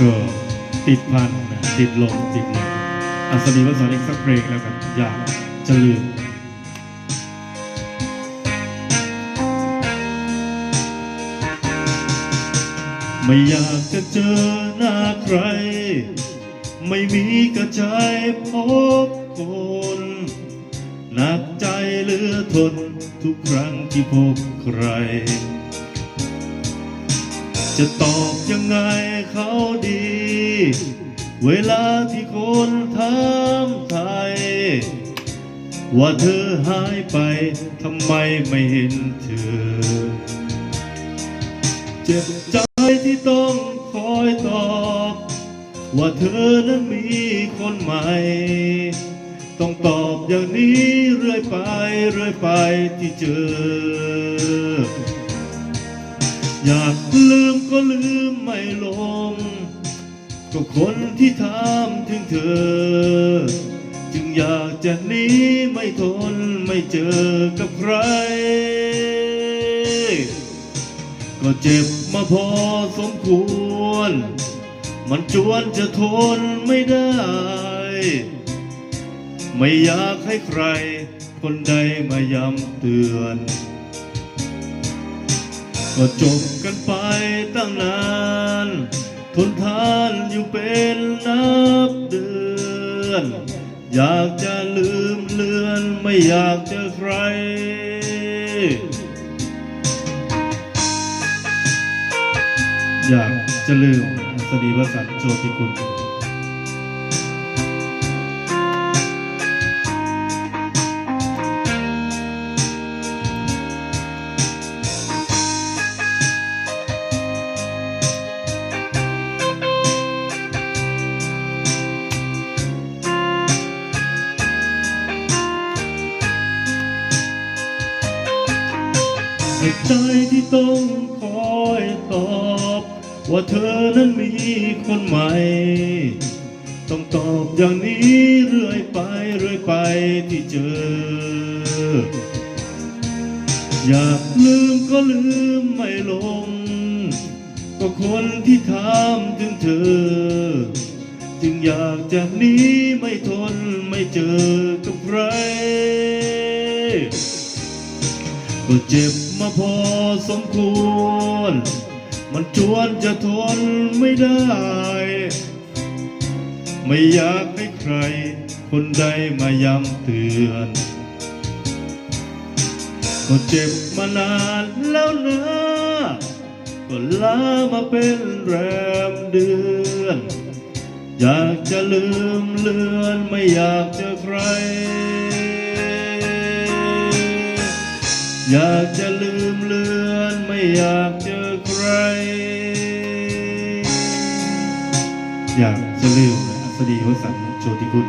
ก็ ติดพันติดลมติดลมอัศนีวสันอีกสักเพลงแล้วกันอยากจะลืมไม่อยากจะเจอหน้าใคร ไม่มีกระใจพบคนหนักใจเหลือทนทุกครั้งที่พบใคร จะตอบยังไงเขาดี เวลาที่คนถามไทย ว่าเธอหายไปทำไมไม่เห็นเธอ เจ็บใจที่ต้องคอยตอบ ว่าเธอนั้นมีคนใหม่ ต้องตอบอย่างนี้เรื่อยไปเรื่อยไปที่เจอ อยากลืมก็ลืมไม่ลง ก็คนที่ถามถึงเธอ จึงอยากจะหนีไม่ทนไม่เจอกับใคร ก็เจ็บมาพอสมควร มันจวนจะทนไม่ได้ ไม่อยากให้ใคร คนใดมาย้ำเตือน ก็จบกันไปตั้งนาน ทนทานอยู่เป็นนับเดือน อยากจะลืมเลือนไม่อยากเจอใครอยากจะลืมสดีวสันต์โจติ ใจที่ต้องคอยตอบ ว่าเธอนั้นมีคนใหม่ ต้องตอบอย่างนี้เรื่อยไปเรื่อยไปที่เจอ อยากลืมก็ลืมไม่ลง ก็คนที่ถามถึงเธอ จึงอยากจะหนีไม่ทนไม่เจอกับใคร ก็เจ็บมาพอสมควร มันจวนจะทนไม่ได้ ไม่อยากให้ใคร คนใดมาย้ำเตือนก็เจ็บมานานแล้วนะก็ลามาเป็นแรมเดือน อยากจะลืมเลือนไม่อยากเจอใคร อยากจะลืมเลือนไม่อยากเจอใคร อยากจะลืมอัศดีวสันต์โจติคุณ